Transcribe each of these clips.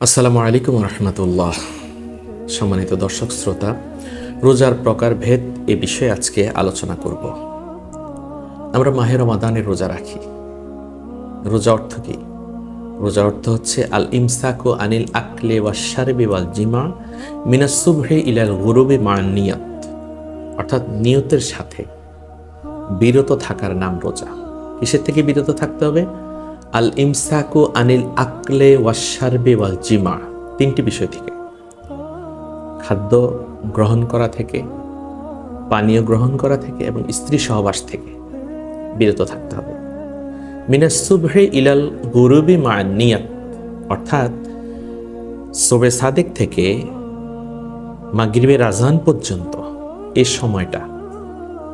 আসসালামু আলাইকুম রহমতুল্লাহ। সম্মানিত দর্শক, শ্রোতা, রোজার প্রকারভেদ এ বিষয়ে আজকে আলোচনা করব। আমরা মাহের রমাদানের রোজা রাখি। রোজা অর্থ কি? রোজা অর্থ হচ্ছে আল ইমসাকু আনিল আকলে ওয়া শারবি ওয়াল জিমা মিনাসুবহে ইলাল গুরুবি মা নিয়ত অর্থাৎ নিয়তের সাথে বিরত থাকার নাম রোজা। কিসের থেকে বিরত থাকতে হবে? আল ইমসাকু আনিল আকলে ওয়াশারবে ওয়াল জিমা, তিনটি বিষয় থেকে। খাদ্য গ্রহণ করা থেকে, পানীয় গ্রহণ করা থেকে এবং স্ত্রী সহবাস থেকে বিরত থাকতে হবে। মিনাসুবহে ইলাল গুরুবি মা নিয়াত অর্থাৎ সোবে সাদেক থেকে মাগরিবের আজান পর্যন্ত এই সময়টা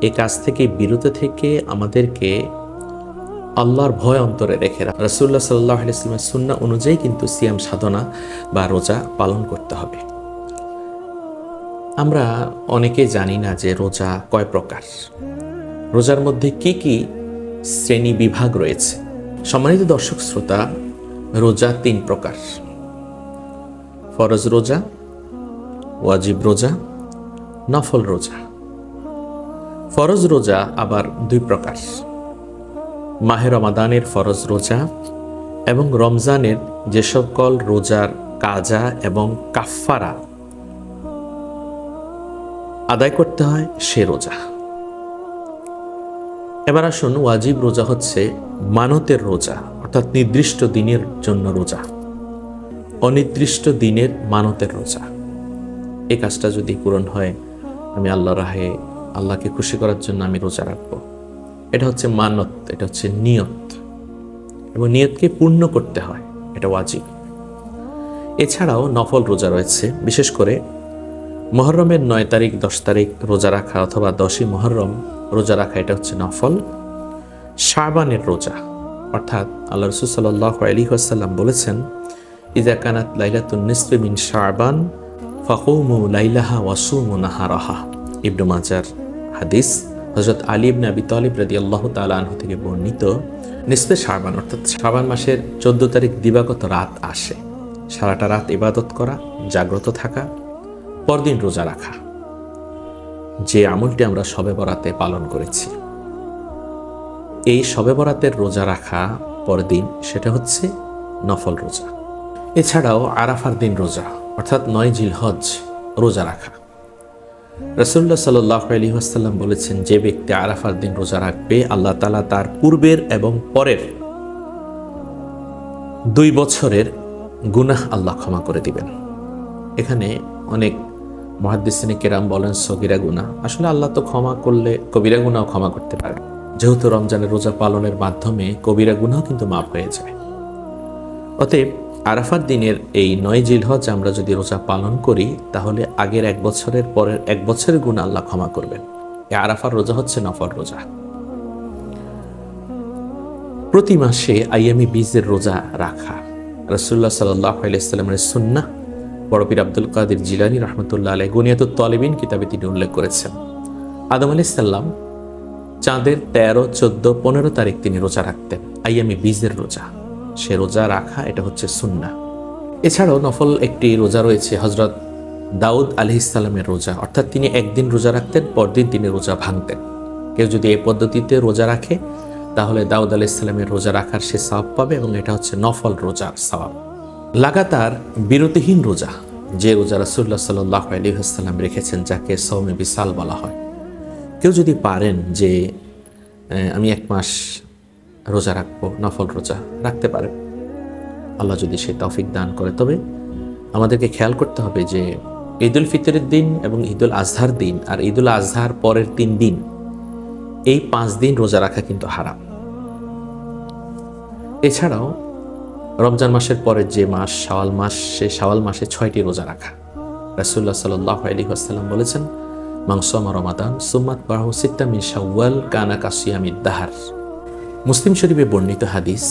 এই কাজ থেকে বিরত থেকে আমাদেরকে আল্লাহর ভয় অন্তরে রেখে রসুল্লাহ সাল্লাহ ইসলামের সুন্না অনুযায়ী কিন্তু সিয়াম সাধনা বা রোজা পালন করতে হবে। আমরা অনেকে জানি না যে রোজা কয় প্রকার। রোজার মধ্যে কি কি শ্রেণি বিভাগ রয়েছে? সম্মানিত দর্শক শ্রোতা, রোজা তিন প্রকার। ফরজ রোজা, ওয়াজিব রোজা, নফল রোজা। ফরজ রোজা আবার দুই প্রকার। মাহে রমাদানের ফরজ রোজা এবং রমজানের যে সকল রোজার কাজা এবং কাফফারা আদায় করতে হয় সে রোজা। এবার আসুন ওয়াজিব রোজা হচ্ছে মানতের রোজা, অর্থাৎ নির্দিষ্ট দিনের জন্য রোজা, অনির্দিষ্ট দিনের মানতের রোজা। এই কাজটা যদি পূরণ হয়, আমি আল্লাহ রাহে আল্লাহকে খুশি করার জন্য আমি রোজা রাখব। এটা হচ্ছে মানত, এটা হচ্ছে নিয়ত। এবং নিয়তকে পূর্ণ করতে হয়, এটা ওয়াজিব। এছাড়াও নফল রোজা রয়েছে, বিশেষ করে মহরমের নয় তারিখ, দশ তারিখ রোজা রাখা অথবা দশই মহরম রোজা রাখা, এটা হচ্ছে নফল। শাবানের রোজা, অর্থাৎ আল্লাহ রসুল সাল্লাহ আলী আসাল্লাম বলেছেন ইজা কানাত লাইলাতুন নিসফে মিন শাবান, ফাকুমু লাইলাহা ওয়াসুমু নাহারাহা। ইবনু মাজার হাদিস। হজরত আলী ইবনে আবি তালিব রাদি আল্লাহ তালাহ থেকে বর্ণিত নিসবে শাবান, অর্থাৎ শাবান মাসের চোদ্দ তারিখ দিবাগত রাত আসে। সারাটা রাত ইবাদত করা, জাগ্রত থাকা, পরদিন রোজা রাখা। যে আমলটি আমরা সবে বরাতে পালন করেছি। এই সবে বরাতের রোজা রাখা পরদিন সেটা হচ্ছে নফল রোজা। এছাড়াও আরাফার দিন রোজা, অর্থাৎ নয় জিলহজ রোজা রাখা। রসুল্লাহ সাল্লাহ আলী আসাল্লাম বলেছেন, যে ব্যক্তি আরাফার দিন রোজা রাখবে, আল্লাহ তালা তার পূর্বের এবং পরের দুই বছরের গুনাহ আল্লাহ ক্ষমা করে দিবেন। এখানে অনেক মহাদ্দিসিনী কেরাম বলেন, সগিরা গুনা আসলে আল্লাহ তো ক্ষমা করলে কবিরা গুনাও ক্ষমা করতে পারে। যেহেতু রমজানের রোজা পালনের মাধ্যমে কবিরা গুনাও কিন্তু মাফ হয়ে যায়। অতএব আরাফার দিনের এই নয় জিলহজ আমরা যদি রোজা পালন করি, তাহলে আগের এক বছরের পরের এক বছরের গুণ আল্লাহ ক্ষমা করবেন। এই আরাফার রোজা হচ্ছে নফর রোজা। প্রতি মাসে আইয়ামি বীজের রোজা রাখা। রসুল্লাহ সাল্লাহ আলাইস্লামের সুন্না বড়পীর আব্দুল কাদের জিলানি রহমতুল্লাহ আলাই গুনিয়াতুল তলিবিন কিতাবে তিনি উল্লেখ করেছেন। আদম আলাইসাল্লাম চাঁদের তেরো, চোদ্দ, পনেরো তারিখ তিনি রোজা রাখতেন, আইয়ামি বীজের রোজা। সে রোজা রাখা, এটা হচ্ছে সুন্না এছাড়াও নফল একটি রোজা রয়েছে হজরত দাউদ আলি ইসলামের রোজা। অর্থাৎ তিনি একদিন রোজা রাখতেন, পরদিন তিনি রোজা ভাঙতেন। কেউ যদি এই পদ্ধতিতে রোজা রাখে, তাহলে দাউদ আলি ইসলামের রোজা রাখার সে সবাব পাবে এবং এটা হচ্ছে নফল রোজার সবাব লাগাতার বিরতিহীন রোজা, যে রোজা রাসুল্লাহ সাল্লাহ আসসালাম রেখেছেন, যাকে সৌমে বিশাল বলা হয়। কেউ যদি পারেন যে আমি এক মাস রোজা রাখব, নফল রোজা রাখতে পারেন আল্লাহ যদি সে তৌফিক দান করে। তবে আমাদেরকে খেয়াল করতে হবে যে ঈদুল ফিতরের দিন এবং ঈদুল আজহার দিন আর ঈদুল আজহার পরের তিন দিন, এই পাঁচ দিন রোজা রাখা কিন্তু হারাম। এছাড়াও রমজান মাসের পরের যে মাস, শাওয়াল মাস সে শাওয়াল মাসে ছয়টি রোজা রাখা। রাসুল্লাহ সাল্লাহ আলী আসসালাম বলেছেন মাংসমা রমাদান সুম্মাত বাহু সিত্তা মিন শাওয়াল কানা কাসিয়ামিদ দাহার। মুসলিম শরীফে বর্ণিত হাদিস,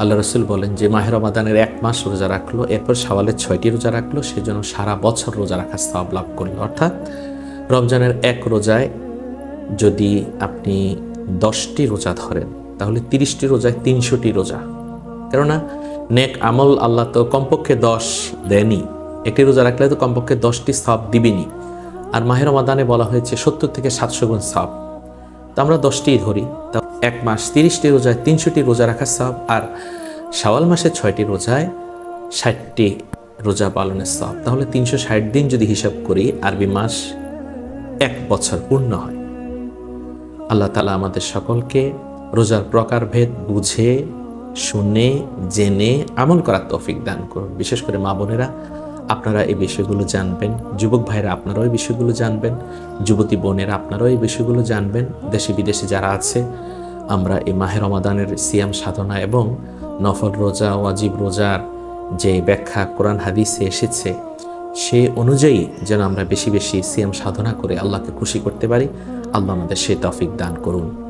আল্লাহ রসুল বলেন যে মাহের রমাদানের এক মাস রোজা রাখল, এরপর সওয়ালের ছয়টি রোজা রাখল, সেজন্য সারা বছর রোজা রাখার সব লাভ করল। অর্থাৎ রমজানের এক রোজায় যদি আপনি দশটি রোজা ধরেন, তাহলে তিরিশটি রোজায় তিনশোটি রোজা। কেননা নেক আমল আল্লাহ তো কমপক্ষে দশ দেয়নি একটি রোজা রাখলে তো কমপক্ষে দশটি সাপ দিবেনি আর মাহের রমাদানে বলা হয়েছে সত্তর থেকে সাতশো গুণ সাপ তো আমরা দশটিই ধরি। তা এক মাস তিরিশটি রোজায় তিনশোটি রোজা রাখার সাপ আর শাওয়াল মাসে ছয়টি রোজায় ষাটটি রোজা পালনের সাপ তাহলে তিনশো ষাট দিন যদি হিসাব করি, আরবি মাস এক বছর পূর্ণ হয়। আল্লাহ তালা আমাদের সকলকে রোজার প্রকারভেদ বুঝে, শুনে, জেনে আমল করার তৌফিক দান করুন। বিশেষ করে মা বোনেরা আপনারা এই বিষয়গুলো জানবেন, যুবক ভাইরা আপনারাও এই বিষয়গুলো জানবেন, যুবতী বোনেরা আপনারাও এই বিষয়গুলো জানবেন, দেশে বিদেশে যারা আছে, আমরা এই মাহের রমাদানের সিয়াম সাধনা এবং নফল রোজা, ওয়াজিব রোজার যে ব্যাখ্যা কোরআন হাদিসে এসেছে, সে অনুযায়ী যেন আমরা বেশি বেশি সিয়াম সাধনা করে আল্লাহকে খুশি করতে পারি। আল্লাহ আমাদের সে তফিক দান করুন।